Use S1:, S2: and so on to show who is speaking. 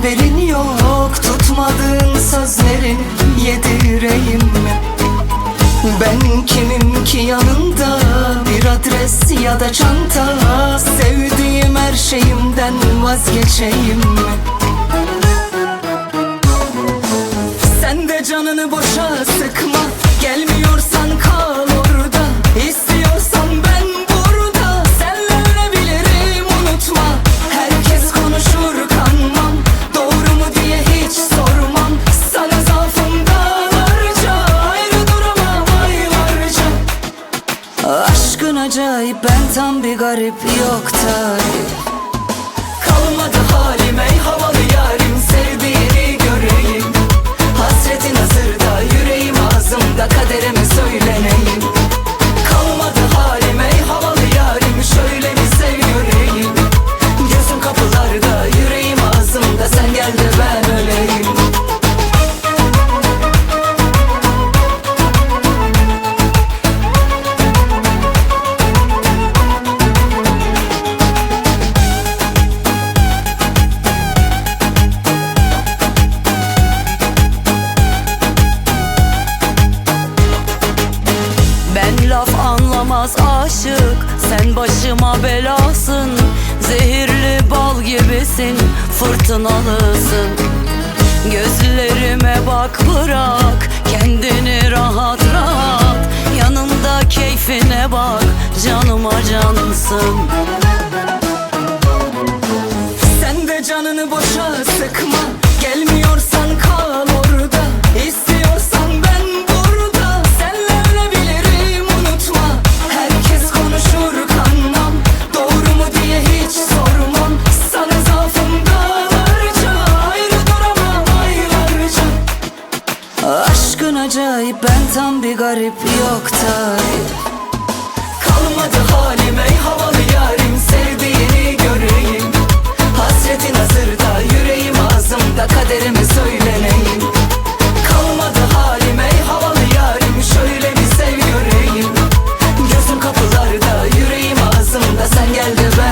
S1: Haberin yok tutmadığın sözlerin yedi yüreğime Ben kimim ki yanında bir adres ya da çanta Sevdiğim her şeyimden vazgeçeyim mi? Acayip ben tam bir garip yok tarif. Kalmadı halim ey havalı anlamaz aşık. Sen başıma belasın. Zehirli bal gibisin. Fırtınalısın. Gözlerime bak bırak. Kendini rahat rahat. Yanında keyfine bak. Canıma cansın acayip ben tam bir garip yok tarif. Kalmadı halim ey havalı yarim sevdiğini göreyim. Hasretin hazırda yüreğim ağzımda kaderimi söyleneyim Kalmadı halim ey havalı yarim şöyle bir sev göreyim. Gözüm kapılarda yüreğim ağzımda sen gel de ben